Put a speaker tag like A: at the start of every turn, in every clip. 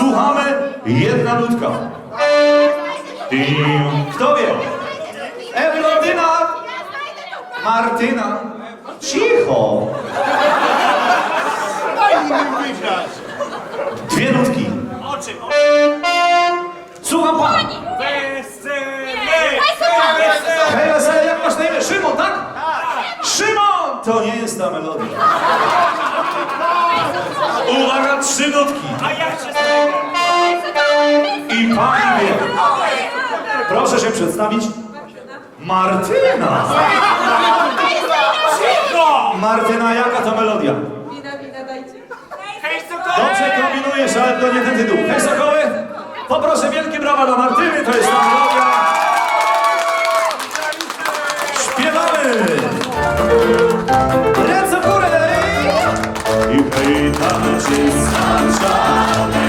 A: Słuchamy, jedna nutka. Kto wie? Ewlodyna! Martyna! Cicho!
B: Daj mi wygrać!
A: Dwie nutki.
B: Oczy!
A: Słucham pana.
B: Wesele!
A: Hej, wesele, jak masz na imię? Szymon, tak? Szymon! To nie jest ta melodia. Uwaga, trzy nutki.
B: A jak się
A: I pani wie. Proszę się przedstawić. Martyna.
B: Cicho!
A: Martyna, jaka to melodia?
C: Wina, wina dajcie.
B: Hej, co to?
A: Dobrze kombinujesz, ale to nie ten tytuł. Hej, Sokoły! Poproszę wielkie brawa dla Martyny, to jest ta melodia. Śpiewamy! Ręce w górę! I hej, skaczane wody,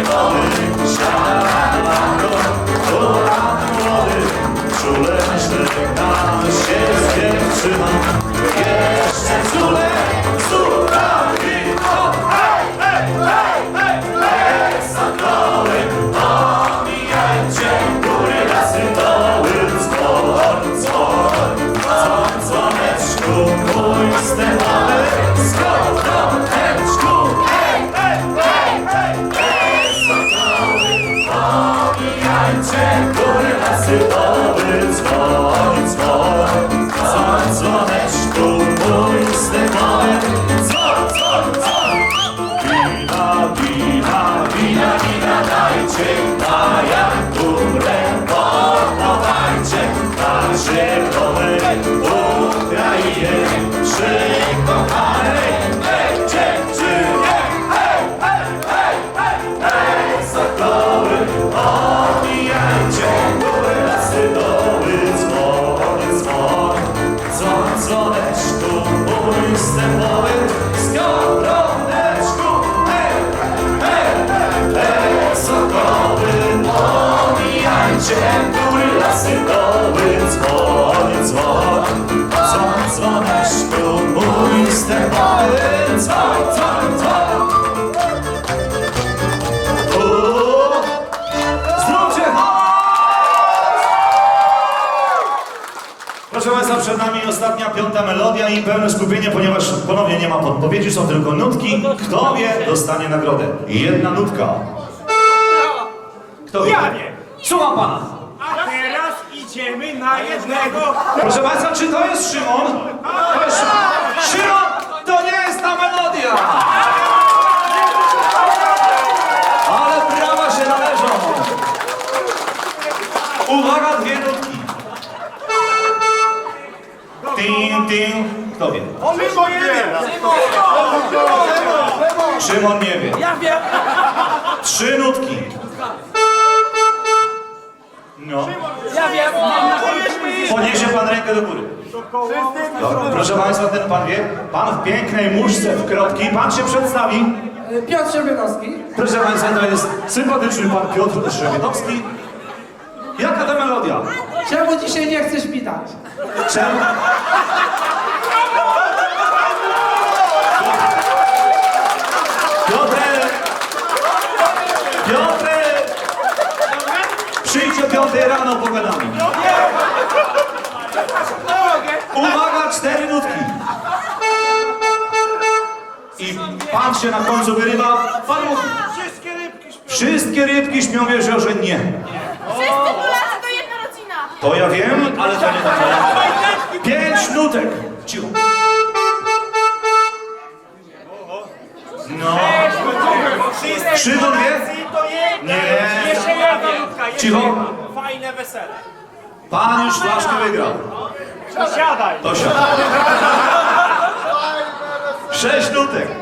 A: dzwon, dzwon. O, Zróbcie Proszę Państwa, przed nami ostatnia, piąta melodia i pełne skupienie, ponieważ ponownie nie ma podpowiedzi, są tylko nutki. Kto wie, dostanie nagrodę. Jedna nutka. Kto wie?
B: Ja wiem.
A: Słucham Pana.
B: A teraz idziemy na jednego.
A: Proszę Państwa, czy to jest Szymon? To jest Szymon. Szymon, to nie jest ta melodia! Ale brawa się należą. Uwaga, dwie nutki. Tin, tin. Kto wie?
B: Szymon jeden!
A: Szymon nie wie.
B: Ja wiem!
A: Trzy nutki. No.
B: Ja wiem!
A: Podniesie pan rękę do góry. Dobra, proszę państwa, ten pan wie. Pan w pięknej muszce w kropki. Pan się przedstawi.
C: Piotr Szebiedowski.
A: Proszę państwa, to jest sympatyczny pan Piotr Szrebietowski. Jaka ta melodia?
C: Czemu dzisiaj nie chcesz mi dać?
A: Czemu? Się na końcu wyrywa.
B: Wszystkie rybki śpią.
A: wszystkie rybki śmią w jeziorze. Nie.
D: Wszyscy Polacy to jedna rodzina.
A: To ja wiem, ale to nie tak. Pięć nutek. Cicho. No.
B: Wszystkie
A: Trzy do dwie?
B: Polacy to jedna.
A: Nie.
B: Jeszcze jedna jeszcze
A: Cicho.
B: jedna. Fajne wesele.
A: Pan już flaszkę wygrał.
B: Siadaj.
A: To. Sześć nutek.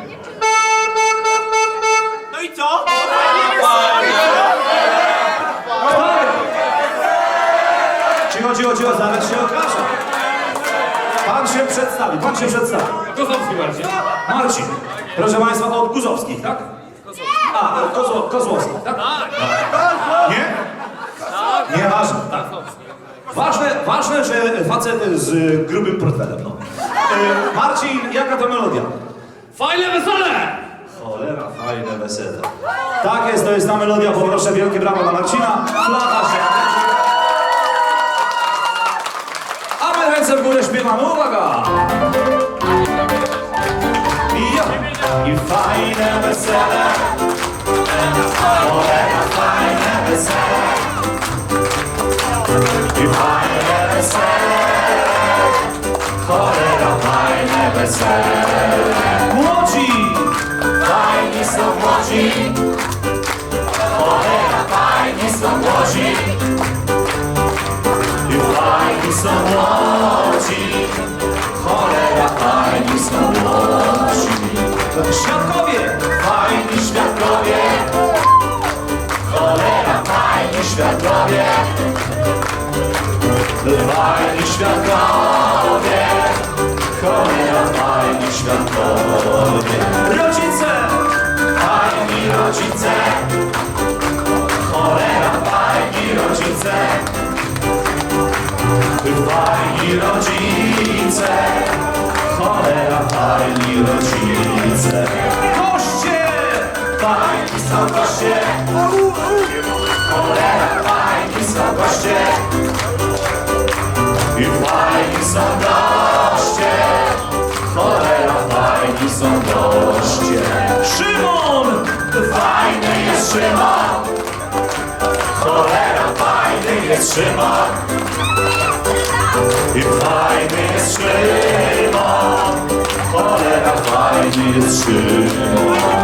A: Cicho, cicho, zaraz się okaże. Pan się przedstawi, pan się przedstawi.
E: Kozłowski bardziej.
A: Marcin. Proszę Państwa, od Guzowskich, tak? A, od Kozło, Kozłowskich, tak? Nie? Nieważne, tak. Ważne, ważne, że facet z grubym portfelem, no. E, Marcin, jaka to melodia?
E: Fajne wesele!
A: Cholera, fajne wesele. Tak jest, to jest ta melodia, poproszę wielkie brawo dla Marcina. Się. Wesele. Cholera, fajne wesele. I fajne wesele. Cholera, fajne wesele. Młodzi! Fajni są młodzi. Cholera, fajni są młodzi. I fajni są młodzi. Cholera, fajni są młodzi. Świadkowie! Świadkowie. Fajni świadkowie. Cholera, fajni świadkowie. Rodzice! Fajni rodzice. Cholera, fajni rodzice. Fajni rodzice. Cholera, fajni rodzice. Goście! Fajni są goście. Cholera, fajni I fajni goście. Cholera, fajni są goście. Szymon! Fajny jest Szymon. Cholera, fajny jest Szymon. I fajny jest Szymon. Cholera, fajny jest Szymon.